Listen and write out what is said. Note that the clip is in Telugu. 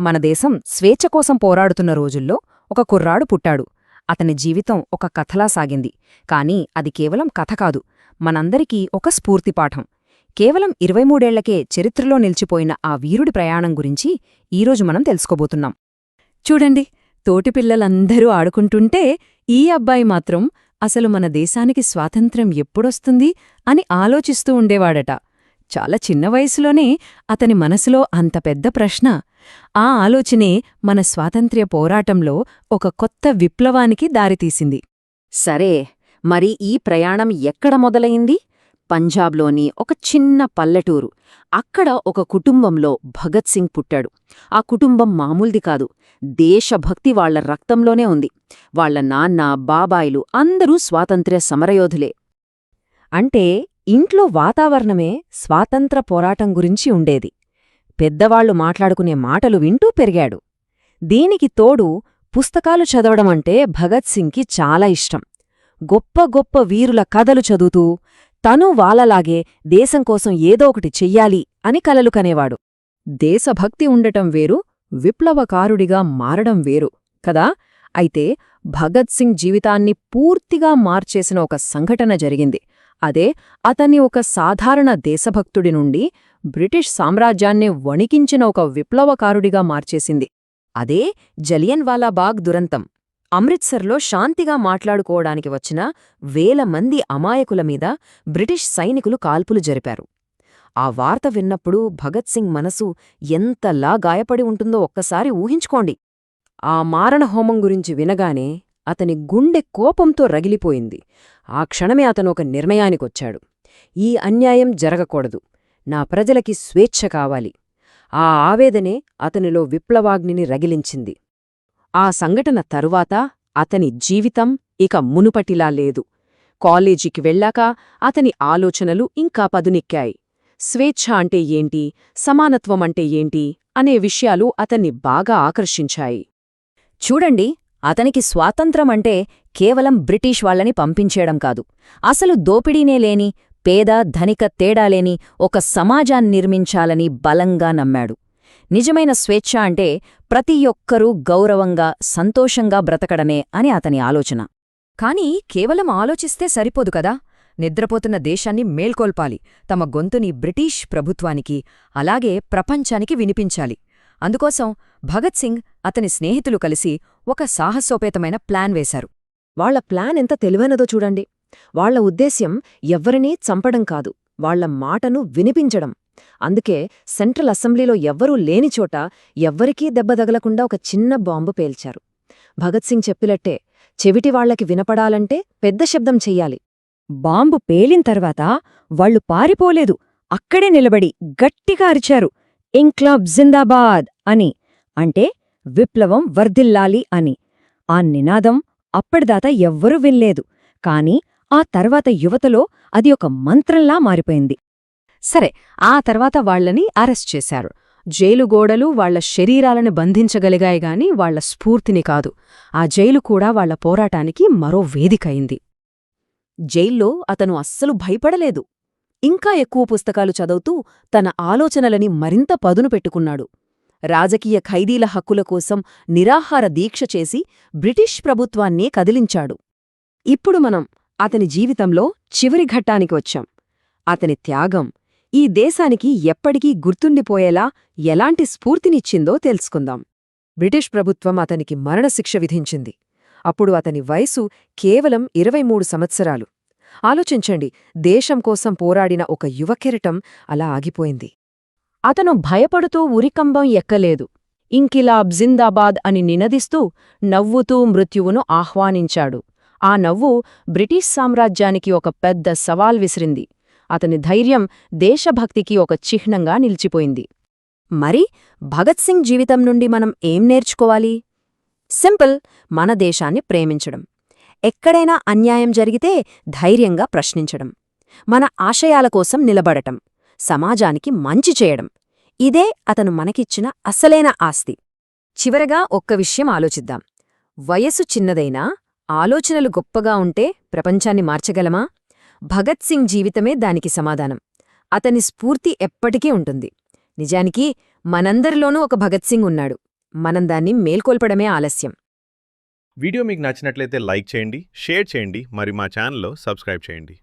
మన దేశం స్వేచ్ఛ కోసం పోరాడుతున్న రోజుల్లో ఒక కుర్రాడు పుట్టాడు. అతని జీవితం ఒక కథలా సాగింది. కాని అది కేవలం కథ కాదు. మనందరికీ ఒక స్ఫూర్తిపాఠం కేవలం ఇరవై మూడేళ్ళకే చరిత్రలో నిలిచిపోయిన ఆ వీరుడి ప్రయాణం గురించి ఈరోజు మనం తెలుసుకోబోతున్నాం. చూడండి తోటి పిల్లలందరూ ఆడుకుంటుంటే ఈ అబ్బాయి మాత్రం అసలు మన దేశానికి స్వాతంత్ర్యం ఎప్పుడొస్తుంది అని ఆలోచిస్తూ ఉండేవాడట. చాలా చిన్న వయసులోనే అతని మనసులో అంత పెద్ద ప్రశ్న ఆ ఆలోచనే మన స్వాతంత్ర్య పోరాటంలో ఒక కొత్త విప్లవానికి దారితీసింది. సరే మరి ఈ ప్రయాణం ఎక్కడ మొదలయింది పంజాబ్లోని ఒక చిన్న పల్లెటూరు. అక్కడ ఒక కుటుంబంలో భగత్ సింగ్ పుట్టాడు. ఆ కుటుంబం మామూలుది కాదు. దేశభక్తి వాళ్ళ రక్తంలోనే ఉంది. వాళ్ళ నాన్న బాబాయిలు అందరూ స్వాతంత్ర్య సమరయోధులే. అంటే ఇంట్లో వాతావరణమే స్వాతంత్ర పోరాటం గురించి ఉండేది. పెద్దవాళ్ళు మాట్లాడుకునే మాటలు వింటూ పెరిగాడు. దీనికి తోడు పుస్తకాలు చదవడమంటే భగత్ సింగ్కి చాలా ఇష్టం. గొప్ప గొప్ప వీరుల కథలు చదువుతూ తను వాళ్ళలాగే దేశం కోసం ఏదో ఒకటి చెయ్యాలి అని కలలు కనేవాడు. దేశభక్తి ఉండటం వేరు విప్లవకారుడిగా మారడం వేరు కదా? అయితే భగత్ సింగ్ జీవితాన్ని పూర్తిగా మార్చేసిన ఒక సంఘటన జరిగింది. అదే అతన్ని ఒక సాధారణ దేశభక్తుడి నుండి బ్రిటిష్ సామ్రాజ్యాన్ని వణికించిన ఒక విప్లవకారుడిగా మార్చేసింది. అదే జలియన్వాలాబాగ్ దురంతం. అమృత్సర్లో శాంతిగా మాట్లాడుకోవడానికి వచ్చిన వేల మంది అమాయకుల మీద బ్రిటిష్ సైనికులు కాల్పులు జరిపారు. ఆ వార్త విన్నప్పుడు భగత్ సింగ్ మనసు ఎంతలా గాయపడి ఉంటుందో ఒక్కసారి ఊహించుకోండి. ఆ మారణహోమం గురించి వినగానే అతని గుండె కోపంతో రగిలిపోయింది. ఆ క్షణమే అతను ఒక నిర్ణయానికొచ్చాడు. ఈ అన్యాయం జరగకూడదు. నా ప్రజలకి స్వేచ్ఛ కావాలి. ఆ ఆవేదనే అతనిలో విప్లవాగ్నిని రగిలించింది. ఆ సంఘటన తరువాత అతని జీవితం ఇక మునుపటిలా లేదు. కాలేజీకి వెళ్ళాక అతని ఆలోచనలు ఇంకా పదునెక్కాయి. స్వేచ్ఛ అంటే ఏంటి? సమానత్వం అంటే ఏంటి? అనే విషయాలు అతన్ని బాగా ఆకర్షించాయి. చూడండి అతనికి స్వాతంత్రమంటే కేవలం బ్రిటిష్ వాళ్ళని పంపించేయడం కాదు. అసలు దోపిడీనే లేని పేద ధనిక తేడాలేని ఒక సమాజాన్ని నిర్మించాలని బలంగా నమ్మాడు. నిజమైన స్వేచ్ఛ అంటే ప్రతి ఒక్కరూ గౌరవంగా సంతోషంగా బ్రతకడమే అని అతని ఆలోచన. కాని కేవలం ఆలోచిస్తే సరిపోదు కదా? నిద్రపోతున్న దేశాన్ని మేల్కొల్పాలి. తమ గొంతుని బ్రిటీష్ ప్రభుత్వానికి అలాగే ప్రపంచానికి వినిపించాలి. అందుకోసం భగత్ సింగ్ అతని స్నేహితులు కలిసి ఒక సాహసోపేతమైన ప్లాన్ వేశారు. వాళ్ళ ప్లాన్ ఎంత తెలివైనదో చూడండి. వాళ్ళ ఉద్దేశ్యం ఎవ్వరినీ చంపడం కాదు వాళ్ళ మాటను వినిపించడం. అందుకే సెంట్రల్ అసెంబ్లీలో ఎవ్వరూ లేనిచోట ఎవ్వరికీ దెబ్బదగలకుండా ఒక చిన్న బాంబు పేల్చారు. భగత్ సింగ్ చెప్పినట్టే చెవిటి వాళ్ళకి వినపడాలంటే పెద్ద శబ్దం చెయ్యాలి. బాంబు పేలిన తర్వాత వాళ్ళు పారిపోలేదు. అక్కడే నిలబడి గట్టిగా అరిచారు. ఇంక్లాబ్ జిందాబాద్ అని. అంటే విప్లవం వర్ధిల్లాలి అని. ఆ నినాదం అప్పటిదాతా ఎవ్వరూ వినలేదు. కాని ఆ తర్వాత యువతలో అది ఒక మంత్రంలా మారిపోయింది. సరే ఆ తర్వాత వాళ్ళని అరెస్ట్ చేశారు. జైలు గోడలు వాళ్ళ శరీరాలను బంధించగలిగాయి గాని వాళ్ళ స్ఫూర్తిని కాదు. ఆ జైలు కూడా వాళ్ళ పోరాటానికి మరో వేదికయింది జైల్లో అతను అస్సలు భయపడలేదు. ఇంకా ఎక్కువ పుస్తకాలు చదువుతూ తన ఆలోచనలని మరింత పదును పెట్టుకున్నాడు. రాజకీయ ఖైదీల హక్కుల కోసం నిరాహార దీక్ష చేసి బ్రిటిష్ ప్రభుత్వాన్నే కదిలించాడు. ఇప్పుడు మనం అతని జీవితంలో చివరి ఘట్టానికి వచ్చాం. అతని త్యాగం ఈ దేశానికి ఎప్పటికీ గుర్తుండిపోయేలా ఎలాంటి స్ఫూర్తినిచ్చిందో తెలుసుకుందాం. బ్రిటిష్ ప్రభుత్వం అతనికి మరణశిక్ష విధించింది. అప్పుడు అతని వయసు కేవలం ఇరవై మూడు సంవత్సరాలు. ఆలోచించండి దేశం కోసం పోరాడిన ఒక యువకెరటం అలా ఆగిపోయింది. అతను భయపడుతూ ఉరికంబం ఎక్కలేదు. ఇంకిలాబ్ జిందాబాద్ అని నినదిస్తూ నవ్వుతూ మృత్యువును ఆహ్వానించాడు. ఆ నవ్వు బ్రిటిష్ సామ్రాజ్యానికి ఒక పెద్ద సవాల్ విసిరింది. అతని ధైర్యం దేశభక్తికి ఒక చిహ్నంగా నిలిచిపోయింది. మరి భగత్ సింగ్ జీవితం నుండి మనం ఏం నేర్చుకోవాలి? సింపుల్ మన దేశాన్ని ప్రేమించడం. ఎక్కడైనా అన్యాయం జరిగితే ధైర్యంగా ప్రశ్నించడం మన ఆశయాల కోసం నిలబడటం సమాజానికి మంచి చేయడం ఇదే అతను మనకిచ్చిన అసలైన ఆస్తి. చివరగా ఒక్క విషయం ఆలోచిద్దాం. వయసు చిన్నదైనా ఆలోచనలు గొప్పగా ఉంటే ప్రపంచాన్ని మార్చగలమా? భగత్ సింగ్ జీవితమే దానికి సమాధానం. అతని స్ఫూర్తి ఎప్పటికీ ఉంటుంది. నిజానికి మనందరిలోనూ ఒక భగత్ సింగ్ ఉన్నాడు. మనం దాన్ని మేల్కొల్పడమే ఆలస్యం. వీడియో మీకు నచ్చినట్లయితే లైక్ చేయండి షేర్ చేయండి మరి మా ఛానల్లో సబ్స్క్రైబ్ చేయండి.